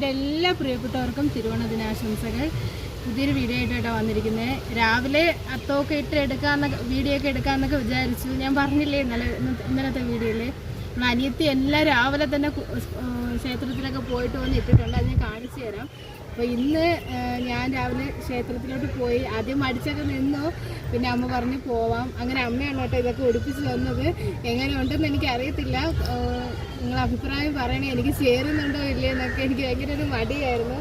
എന്റെ എല്ലാ പ്രിയപ്പെട്ടവർക്കും തിരുവോണ ദിനാശംസകൾ പുതിയൊരു വീഡിയോ ആയിട്ടാണ് വന്നിരിക്കുന്നത് രാവിലെ അത്തമൊക്കെ ഇട്ട് എടുക്കാമെന്നൊക്കെ വീഡിയോ ഒക്കെ എടുക്കാമെന്നൊക്കെ വിചാരിച്ചു. ഞാൻ പറഞ്ഞില്ലേ ഇന്നലെ ഇന്നലത്തെ വീഡിയോയിൽ നമ്മൾ അനിയത്തി എല്ലാം രാവിലെ തന്നെ ക്ഷേത്രത്തിലൊക്കെ പോയിട്ട് വന്ന് ഇട്ടിട്ടുണ്ട്. അത് ഞാൻ കാണിച്ചു തരാം. അപ്പോൾ ഇന്ന് ഞാൻ രാവിലെ ക്ഷേത്രത്തിലോട്ട് പോയി. ആദ്യം മടിച്ചൊക്കെ നിന്നു. പിന്നെ അമ്മ പറഞ്ഞ് പോവാം. അങ്ങനെ അമ്മയാണ് കേട്ടോ ഇതൊക്കെ ഒടിപ്പിച്ച് തന്നത്. എങ്ങനെ ഉണ്ടെന്ന് എനിക്ക് നിങ്ങളെ അഭിപ്രായം പറയണേ. എനിക്ക് ചേരുന്നുണ്ടോ ഇല്ലേ എന്നൊക്കെ എനിക്ക് ഭയങ്കര ഒരു മടിയായിരുന്നു.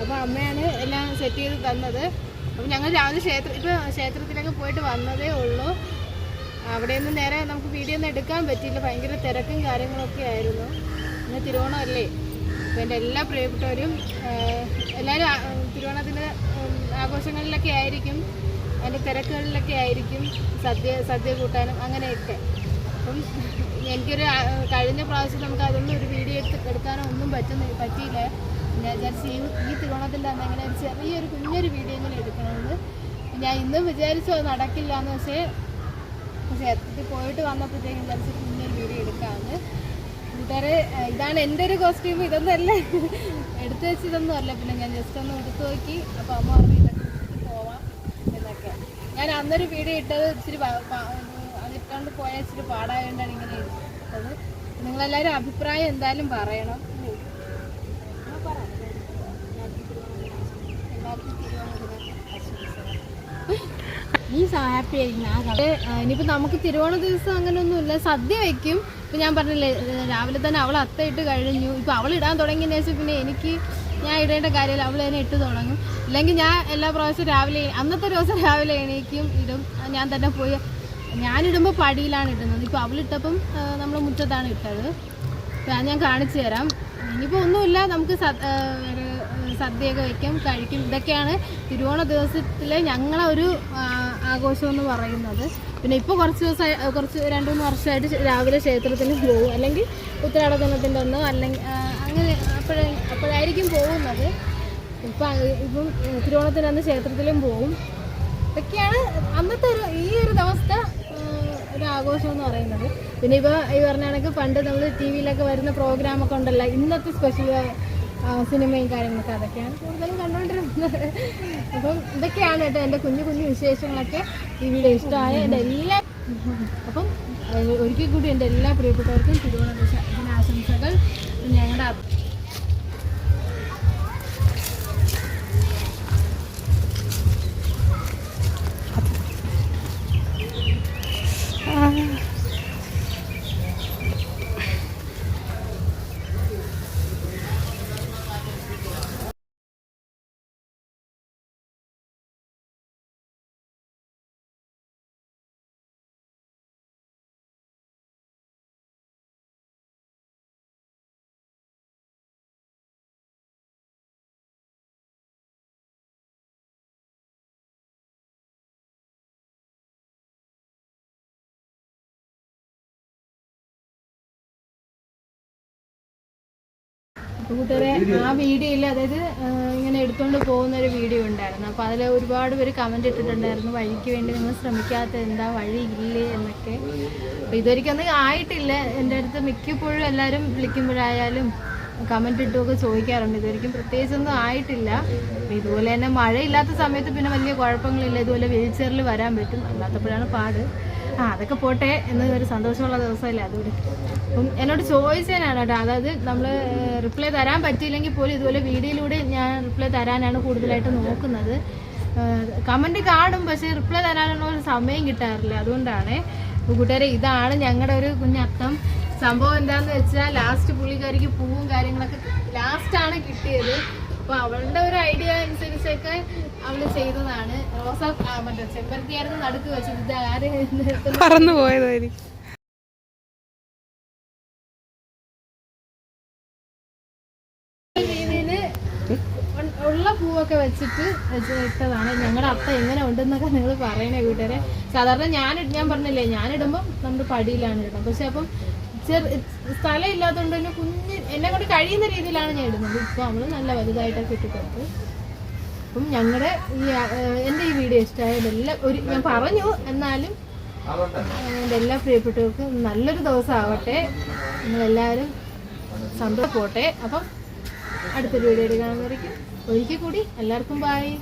അപ്പോൾ അമ്മയാണ് എല്ലാം സെറ്റ് ചെയ്ത് തന്നത്. അപ്പം ഞങ്ങൾ രാവിലെ ക്ഷേത്ര ഇപ്പോൾ ക്ഷേത്രത്തിലൊക്കെ പോയിട്ട് വന്നതേ ഉള്ളൂ. അവിടെ നിന്ന് നേരെ നമുക്ക് വീഡിയോ ഒന്നും എടുക്കാൻ പറ്റിയില്ല. ഭയങ്കര തിരക്കും കാര്യങ്ങളൊക്കെ ആയിരുന്നു. ഇന്ന് തിരുവോണമല്ലേ? അപ്പോൾ എന്റെ എല്ലാ പ്രിയപ്പെട്ടവരും എല്ലാവരും തിരുവോണത്തിന്റെ ആഘോഷങ്ങളിലൊക്കെ ആയിരിക്കും. അതിന്റെ തിരക്കുകളിലൊക്കെ ആയിരിക്കും സദ്യ സദ്യ കൂട്ടാനും അങ്ങനെയൊക്കെ. അപ്പം എനിക്കൊരു കഴിഞ്ഞ പ്രാവശ്യം നമുക്ക് അതൊന്നും ഒരു വീഡിയോ എടുത്ത് എടുക്കാനോ ഒന്നും പറ്റുന്ന പറ്റിയില്ല. ഞാൻ വിചാരിച്ചു ഈ ഈ തിരുവോണത്തിന്റെ അന്ന് എങ്ങനെ ഒരു ചെറിയൊരു കുഞ്ഞൊരു വീഡിയോ ഇങ്ങനെ എടുക്കണമെന്ന്. ഞാൻ ഇന്നും വിചാരിച്ചു അത് നടക്കില്ല എന്ന് പക്ഷേ ക്ഷേത്രത്തിൽ പോയിട്ട് വന്നപ്പോഴത്തേക്കും വിചാരിച്ചു കുഞ്ഞൊരു വീഡിയോ എടുക്കാമെന്ന്. കൂട്ടുകാരെ ഇതാണ് എന്റെ ഒരു കോസ്റ്റ്യൂം ഇതൊന്നല്ല. എടുത്തു വെച്ച് ഇതൊന്നും അല്ല. പിന്നെ ഞാൻ ജസ്റ്റ് ഒന്ന് എടുത്തു നോക്കി. അപ്പോൾ അമ്മ പറഞ്ഞു പോവാം എന്നൊക്കെ. ഞാൻ അന്നൊരു വീഡിയോ ഇട്ടത് ഇച്ചിരി അതിട്ടുകൊണ്ട് പോയാൽ ഇച്ചിരി പാടായതുകൊണ്ടാണ് ഇങ്ങനെ ഇരിക്കുന്നത്. നിങ്ങളെല്ലാവരും അഭിപ്രായം എന്തായാലും പറയണം. നീ ഹാപ്പി ആയിരിക്കും. ഇനിയിപ്പോൾ നമുക്ക് തിരുവോണ ദിവസം അങ്ങനെയൊന്നുമില്ല സദ്യ വെക്കും. ഇപ്പം ഞാൻ പറഞ്ഞില്ലേ രാവിലെ തന്നെ അവൾ അത്തയിട്ട് കഴിഞ്ഞു. ഇപ്പം അവൾ ഇടാൻ തുടങ്ങിയതിന് ശേഷം പിന്നെ എനിക്ക് ഞാൻ ഇടേണ്ട കാര്യമില്ല. അവൾ തന്നെ ഇട്ട് തുടങ്ങും. അല്ലെങ്കിൽ ഞാൻ എല്ലാ പ്രാവശ്യവും രാവിലെ അന്നത്തെ ദിവസം രാവിലെ എണീക്കും ഇടും. ഞാൻ തന്നെ പോയി ഞാനിടുമ്പോൾ പടിയിലാണ് ഇടുന്നത്. ഇപ്പോൾ അവളിട്ടപ്പം നമ്മൾ മുറ്റത്താണ് ഇട്ടത്. അപ്പം ഞാൻ കാണിച്ചു തരാം. ഇനിയിപ്പോൾ ഒന്നുമില്ല നമുക്ക് സദ്യയൊക്കെ വയ്ക്കും കഴിക്കും. ഇതൊക്കെയാണ് തിരുവോണ ദിവസത്തിലെ ഞങ്ങളെ ഒരു ആഘോഷം എന്ന് പറയുന്നത്. പിന്നെ ഇപ്പോൾ കുറച്ച് ദിവസമായി കുറച്ച് രണ്ട് മൂന്ന് വർഷമായിട്ട് രാവിലെ ക്ഷേത്രത്തിന് പോകും. അല്ലെങ്കിൽ ഉത്തരാടദിനത്തിന്റെ ഒന്നോ അല്ലെങ്കിൽ അങ്ങനെ അപ്പോഴേ അപ്പോഴായിരിക്കും പോകുന്നത്. ഇപ്പം ഇപ്പം തിരുവോണത്തിന് അന്ന് ക്ഷേത്രത്തിലും പോകും. ഇതൊക്കെയാണ് അന്നത്തെ ഒരു ഈ ഒരു ദിവസത്തെ ആഘോഷം എന്ന് പറയുന്നത്. പിന്നെ ഇപ്പോൾ ഈ പറഞ്ഞ കണക്ക് പണ്ട് നമ്മൾ ടി വിയിലൊക്കെ വരുന്ന പ്രോഗ്രാമൊക്കെ ഉണ്ടല്ലോ ഇന്നത്തെ സ്പെഷ്യൽ സിനിമയും കാര്യങ്ങളൊക്കെ അതൊക്കെയാണ് കൂടുതലും കണ്ടുകൊണ്ടിരുന്നത് അപ്പം ഇതൊക്കെയാണ് കേട്ടോ എന്റെ കുഞ്ഞു കുഞ്ഞു വിശേഷങ്ങളൊക്കെ ഈ വീഡിയോ ഇഷ്ടമായ എന്റെ എല്ലാ അപ്പം ഒരിക്കൽ കൂടി എന്റെ എല്ലാ പ്രിയപ്പെട്ടവർക്കും തിരുവോണ കൂട്ടുകാരെ ആ വീഡിയോയിൽ അതായത് ഇങ്ങനെ എടുത്തുകൊണ്ട് പോകുന്ന ഒരു വീഡിയോ ഉണ്ടായിരുന്നു. അപ്പോൾ അതിൽ ഒരുപാട് പേര് കമന്റ് ഇട്ടിട്ടുണ്ടായിരുന്നു വഴിക്ക് വേണ്ടി നിങ്ങൾ ശ്രമിക്കാത്ത എന്താ? വഴി ഇല്ലേ? എന്നൊക്കെ. അപ്പോൾ ഇതുവരെയ്ക്കൊന്നും ആയിട്ടില്ല. എന്റെ അടുത്ത് മിക്കപ്പോഴും എല്ലാവരും വിളിക്കുമ്പോഴായാലും കമന്റ് ഇട്ടുമൊക്കെ ചോദിക്കാറുണ്ട്. ഇതുവരെയ്ക്കും പ്രത്യേകിച്ചൊന്നും ആയിട്ടില്ല. അപ്പോൾ ഇതുപോലെ തന്നെ മഴയില്ലാത്ത സമയത്ത് പിന്നെ വലിയ കുഴപ്പങ്ങളില്ല. ഇതുപോലെ വീൽ ചെയറിൽ വരാൻ പറ്റും. അല്ലാത്തപ്പോഴാണ് പാട്. ആ അതൊക്കെ പോട്ടെ എന്ന് ഒരു സന്തോഷമുള്ള ദിവസമല്ലേ അതുകൂടി. അപ്പം എന്നോട് ചോദിച്ചതിനാണ് കേട്ടോ. അതായത് നമ്മൾ റിപ്ലൈ തരാൻ പറ്റിയില്ലെങ്കിൽ പോലും ഇതുപോലെ വീഡിയോയിലൂടെ ഞാൻ റിപ്ലൈ തരാനാണ് കൂടുതലായിട്ട് നോക്കുന്നത്. കമന്റ് കാണും പക്ഷേ റിപ്ലൈ തരാനുള്ള ഒരു സമയം കിട്ടാറില്ല. അതുകൊണ്ടാണ് കൂട്ടുകാരെ ഇതാണ് ഞങ്ങളുടെ ഒരു കുഞ്ഞത്തം സംഭവം എന്താന്ന് വെച്ചാൽ ലാസ്റ്റ് പുള്ളിക്കാരിക്ക് പൂവും കാര്യങ്ങളൊക്കെ ലാസ്റ്റാണ് കിട്ടിയത്. അപ്പോൾ അവളുടെ ഒരു ഐഡിയ അനുസരിച്ചൊക്കെ അവൾ ചെയ്തതാണ്. റോസ മറ്റേ ചെമ്പരത്തിയായിരുന്നു നടുക്ക് വെച്ചത്. പറന്നു പോയതായിരിക്കും. ഉള്ള പൂവൊക്കെ വെച്ചിട്ട് വെച്ച് ഇട്ടതാണ്. ഞങ്ങളുടെ അത്ത എങ്ങനെ ഉണ്ടെന്നൊക്കെ നിങ്ങൾ പറയണേ വീട്ടുകാരെ. സാധാരണ ഞാൻ ഞാൻ പറഞ്ഞില്ലേ ഞാനിടുമ്പം നമ്മുടെ പടിയിലാണ് ഇടുന്നത്. പക്ഷെ അപ്പം ചെറു സ്ഥലം ഇല്ലാത്തതുകൊണ്ട് തന്നെ കുഞ്ഞ് എന്നെ കൊണ്ട് കഴിയുന്ന രീതിയിലാണ് ഞാൻ ഇടുന്നത്. ഇപ്പം നമ്മൾ നല്ല വലുതായിട്ടൊക്കെ ഇട്ടിട്ടുണ്ട്. അപ്പം ഞങ്ങളുടെ ഈ എന്റെ ഈ വീഡിയോ ഇഷ്ടമായതെല്ലാം ഒരു ഞാൻ പറഞ്ഞു എന്നാലും എന്റെ എല്ലാ പ്രിയപ്പെട്ടവർക്കും നല്ലൊരു ദിവസം ആവട്ടെ നിങ്ങളെല്ലാവരും സന്തോഷം പോട്ടെ അപ്പം അടുത്തൊരു വീഡിയോ എടുക്കാൻ വരയ്ക്കും. ഒരിക്കൽ കൂടി എല്ലാവർക്കും ബായ്